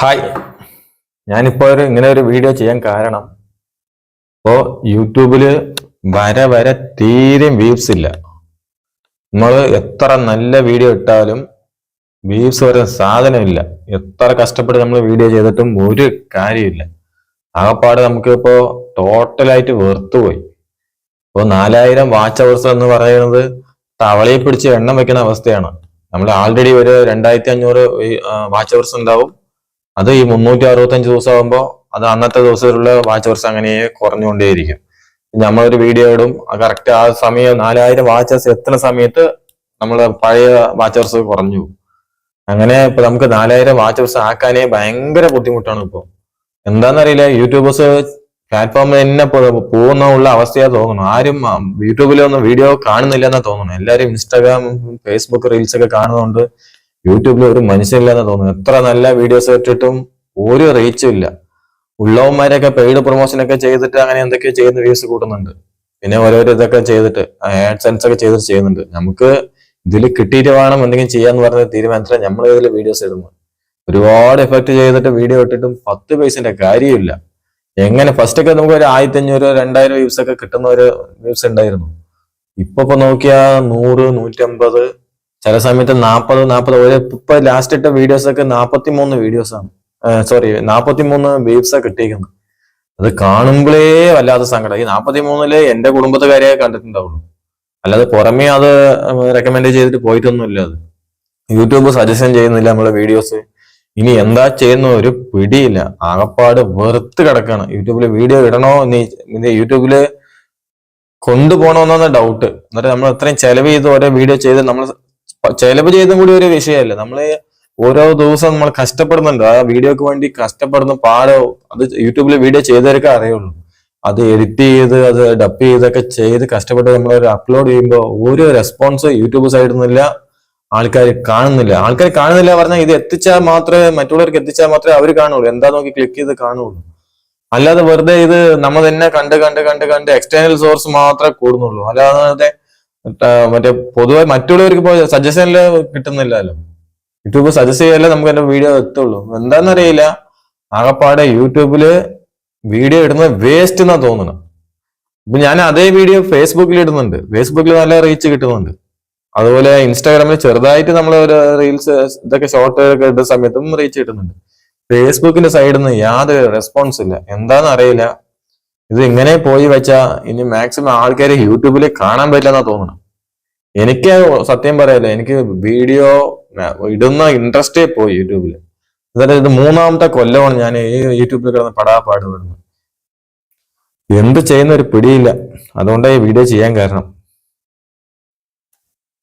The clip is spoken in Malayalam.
ഹായ് ഞാനിപ്പോ ഒരു ഇങ്ങനെ ഒരു വീഡിയോ ചെയ്യാൻ കാരണം ഇപ്പോ യൂട്യൂബിൽ വര വരെ തീരെ വ്യൂസ് ഇല്ല. നമ്മൾ എത്ര നല്ല വീഡിയോ ഇട്ടാലും വ്യൂസ് വരുന്ന സാധനമില്ല. എത്ര കഷ്ടപ്പെട്ട് നമ്മൾ വീഡിയോ ചെയ്തിട്ടും ഒരു കാര്യമില്ല. ആകപ്പാട് നമുക്ക് ഇപ്പോ ടോട്ടലായിട്ട് വെറുത്തുപോയി ഇപ്പോ നാലായിരം വാച്ച് അവേഴ്സ് എന്ന് പറയുന്നത് തവളയെ പിടിച്ച് എണ്ണം വെക്കുന്ന അവസ്ഥയാണ്. നമ്മൾ ആൾറെഡി ഒരു രണ്ടായിരത്തി അഞ്ഞൂറ് വാച്ച് അവേഴ്സ് ഉണ്ടാവും. അത് ഈ മുന്നൂറ്റി അറുപത്തഞ്ച് ദിവസം ആകുമ്പോൾ അത് അന്നത്തെ ദിവസത്തിലുള്ള വാച്ച് അവേഴ്സ് അങ്ങനെ കുറഞ്ഞുകൊണ്ടേയിരിക്കും. നമ്മളൊരു വീഡിയോ ഇടും കറക്റ്റ് ആ സമയം നാലായിരം വാച്ചേഴ്സ് എത്തുന്ന സമയത്ത് നമ്മൾ പഴയ വാച്ചേഴ്സ് കുറഞ്ഞു. അങ്ങനെ ഇപ്പൊ നമുക്ക് നാലായിരം വാച്ചേഴ്സ് ആക്കാനേ ഭയങ്കര ബുദ്ധിമുട്ടാണ് ഇപ്പോൾ എന്താണെന്നറിയില്ല യൂട്യൂബേഴ്സ് പ്ലാറ്റ്ഫോമിൽ തന്നെ പോകുന്ന ഉള്ള അവസ്ഥയാ തോന്നുന്നു. ആരും യൂട്യൂബിലൊന്നും വീഡിയോ കാണുന്നില്ല എന്നാ തോന്നുന്നു. എല്ലാരും ഇൻസ്റ്റാഗ്രാം ഫേസ്ബുക്ക് റീൽസ് ഒക്കെ കാണുന്നതുകൊണ്ട് യൂട്യൂബിൽ ഒരു മനുഷ്യനില്ലെന്ന് തോന്നുന്നു എത്ര നല്ല വീഡിയോസ് ഇട്ടിട്ടും ഒരു റീച്ചും ഇല്ല. ഉള്ളവന്മാരെയൊക്കെ പെയ്ഡ് പ്രൊമോഷൻ ഒക്കെ ചെയ്തിട്ട് അങ്ങനെ എന്തൊക്കെ ചെയ്യുന്ന വ്യൂസ് കൂട്ടുന്നുണ്ട്. പിന്നെ ഓരോരോ ഇതൊക്കെ ചെയ്തിട്ട് ആഡ്സെൻസ് ഒക്കെ ചെയ്തിട്ട് ചെയ്യുന്നുണ്ട്. നമുക്ക് ഇതിൽ കിട്ടിയിട്ട് വേണം എന്തെങ്കിലും ചെയ്യാന്ന് പറഞ്ഞ തീരുമാനത്തിലാണ് നമ്മൾ ഇതിൽ വീഡിയോസ് ഇടുന്നത്. ഒരുപാട് എഫക്ട് ചെയ്തിട്ട് വീഡിയോ ഇട്ടിട്ടും പത്ത് പൈസന്റെ കാര്യമില്ല എങ്ങനെ? ഫസ്റ്റ് ഒക്കെ നമുക്ക് ഒരു ആയിരത്തി അഞ്ഞൂറ് രണ്ടായിരം വ്യൂസ് ഒക്കെ കിട്ടുന്ന ഒരു വ്യൂസ് ഉണ്ടായിരുന്നു. ഇപ്പൊ നോക്കിയാ നൂറ് നൂറ്റമ്പത് ചില സമയത്ത് നാൽപ്പത് നാൽപ്പത് ഒരു ഇപ്പൊ ലാസ്റ്റ് ഇട്ട വീഡിയോസ് ഒക്കെ നാൽപ്പത്തി മൂന്ന് വീഡിയോസ് ആണ് സോറി നാൽപ്പത്തി മൂന്ന് വ്യൂസ് കിട്ടിയിരിക്കുന്നത്. അത് കാണുമ്പോഴേ വല്ലാത്ത സങ്കടം. ഈ നാൽപ്പത്തി മൂന്നിൽ എന്റെ കുടുംബത്തുകാരെ കണ്ടിട്ടുണ്ടാവുള്ളൂ. അല്ലാതെ പുറമേ അത് റെക്കമെൻഡ് ചെയ്തിട്ട് പോയിട്ടൊന്നുമില്ല അത്. യൂട്യൂബ് സജഷൻ ചെയ്യുന്നില്ല നമ്മളെ വീഡിയോസ് ഇനി എന്താ ചെയ്യുന്ന ഒരു പിടിയില്ല. ആകപ്പാട് വെറുത്ത് കിടക്കാണ്. യൂട്യൂബിൽ വീഡിയോ ഇടണോ നീ യൂട്യൂബിൽ കൊണ്ടുപോകണമെന്നാണ് ഡൗട്ട് എന്നിട്ട് നമ്മൾ ഇത്രയും ചെലവ് ചെയ്ത് ഓരോ വീഡിയോ ചെയ്ത് നമ്മൾ ചെലവ് ചെയ്തും കൂടി ഒരു വിഷയമല്ല നമ്മൾ ഓരോ ദിവസം നമ്മൾ കഷ്ടപ്പെടുന്നുണ്ട്. ആ വീഡിയോക്ക് വേണ്ടി കഷ്ടപ്പെടുന്ന പാടോ അത് യൂട്യൂബിൽ വീഡിയോ ചെയ്തവരൊക്കെ അറിയുള്ളൂ. അത് എഡിറ്റ് ചെയ്ത് അത് ഡപ്പ് ചെയ്തൊക്കെ ചെയ്ത് കഷ്ടപ്പെട്ട് നമ്മൾ ഒരു അപ്ലോഡ് ചെയ്യുമ്പോൾ ഓരോ റെസ്പോൺസ് യൂട്യൂബ് സൈഡിൽ നിന്നില്ല ആൾക്കാർ കാണുന്നില്ല. ആൾക്കാർ കാണുന്നില്ല പറഞ്ഞാൽ ഇത് എത്തിച്ചാൽ മാത്രമേ മറ്റുള്ളവർക്ക് എത്തിച്ചാൽ മാത്രമേ അവർ കാണുള്ളൂ. എന്താ നോക്കി ക്ലിക്ക് ചെയ്ത് കാണുള്ളൂ. അല്ലാതെ വെറുതെ ഇത് നമ്മൾ തന്നെ കണ്ട് കണ്ട് കണ്ട് കണ്ട് എക്സ്റ്റേണൽ സോഴ്സ് മാത്രമേ കൂടുന്നുള്ളൂ. അല്ലാതെ മറ്റേ പൊതുവെ മറ്റുള്ളവർക്ക് ഇപ്പോൾ സജഷനിൽ കിട്ടുന്നില്ലല്ലോ. യൂട്യൂബ് സജസ്റ്റ് ചെയ്യാലേ നമുക്ക് എന്റെ വീഡിയോ എത്തുള്ളൂ. എന്താണെന്നറിയില്ല ആകെപ്പാടെ യൂട്യൂബിൽ വീഡിയോ ഇടുന്നത് വേസ്റ്റ് എന്നാ തോന്നണം. ഇപ്പൊ ഞാൻ അതേ വീഡിയോ ഫേസ്ബുക്കിൽ ഇടുന്നുണ്ട്. ഫേസ്ബുക്കിൽ നല്ല റീച്ച് കിട്ടുന്നുണ്ട്. അതുപോലെ ഇൻസ്റ്റാഗ്രാമിൽ ചെറുതായിട്ട് നമ്മൾ ഒരു റീൽസ് ഇതൊക്കെ ഷോർട്ട് ഒക്കെ ഇടുന്ന സമയത്തും റീച്ച് കിട്ടുന്നുണ്ട്. ഫേസ്ബുക്കിന്റെ സൈഡിൽ നിന്ന് യാതൊരു റെസ്പോൺസ് ഇല്ല. എന്താണെന്ന് അറിയില്ല ഇത് ഇങ്ങനെ പോയി വെച്ചാൽ ഇനി മാക്സിമം ആൾക്കാരെ യൂട്യൂബിൽ കാണാൻ പറ്റില്ല എന്നാ തോന്നണം. എനിക്ക് സത്യം പറയാലോ എനിക്ക് വീഡിയോ ഇടുന്ന ഇൻട്രസ്റ്റേ പോയി യൂട്യൂബിൽ എന്നിട്ട് ഇത് മൂന്നാമത്തെ കൊല്ലമാണ് ഞാൻ ഈ യൂട്യൂബിൽ കിടന്ന് പടാ പാടുപെടുന്നത് എന്ത് ചെയ്യുന്ന ഒരു പിടിയില്ല. അതുകൊണ്ടാണ് ഈ വീഡിയോ ചെയ്യാൻ കാരണം.